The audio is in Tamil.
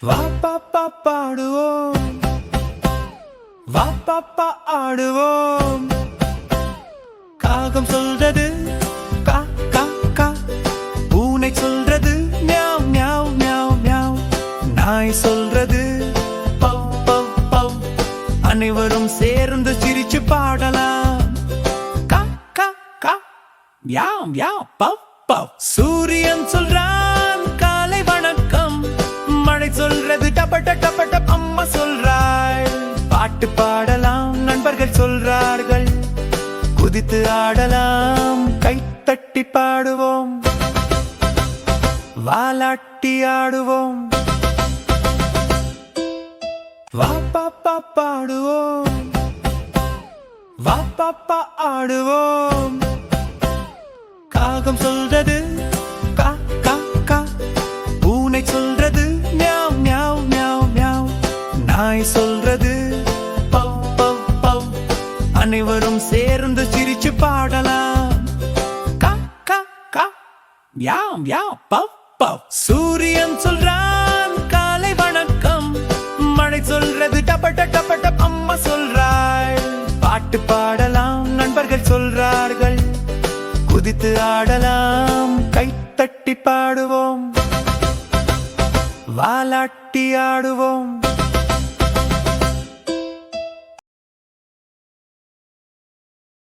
வா பாடுவோம். வா பாப்பா ஆடுவோம். காகம் சொல்றது கா கா கா. பூனை சொல்றது மியாவ் மியாவ் மியாவ் மியாவ் நாய் சொல்றது பவ் பவ் பவ். அனைவரும் சேர்ந்து சிரிச்சு பாடலாம். கா கா கா. மியாவ் மியாவ் பவ் பவ். சூரியன் சொல்றான். டபட டபட அம்மா சொல்றாள். பாட்டு பாடலாம் நண்பர்கள் சொல்றார்கள். குதித்து ஆடலாம் கைத்தட்டி பாடுவோம். வாலாட்டி ஆடுவோம். வா பாப்பா பாடுவோம். வா பாப்பா ஆடுவோம். காகம் சொல்றது நாய் சொல்றது? பவ் பவ் பவ். அனைவரும் சேர்ந்து சிரிச்சு பாடலாம். கா கா கா. மியாவ் பவ் பவ். சூரியன் சொல்றான் காலை வணக்கம். மழை சொல்றது டபட டபட அம்மா சொல்றாள். பாட்டு பாடலாம் நண்பர்கள் சொல்றார்கள். குதித்து ஆடலாம் கைத்தட்டி பாடுவோம். வாலாட்டி ஆடுவோம்.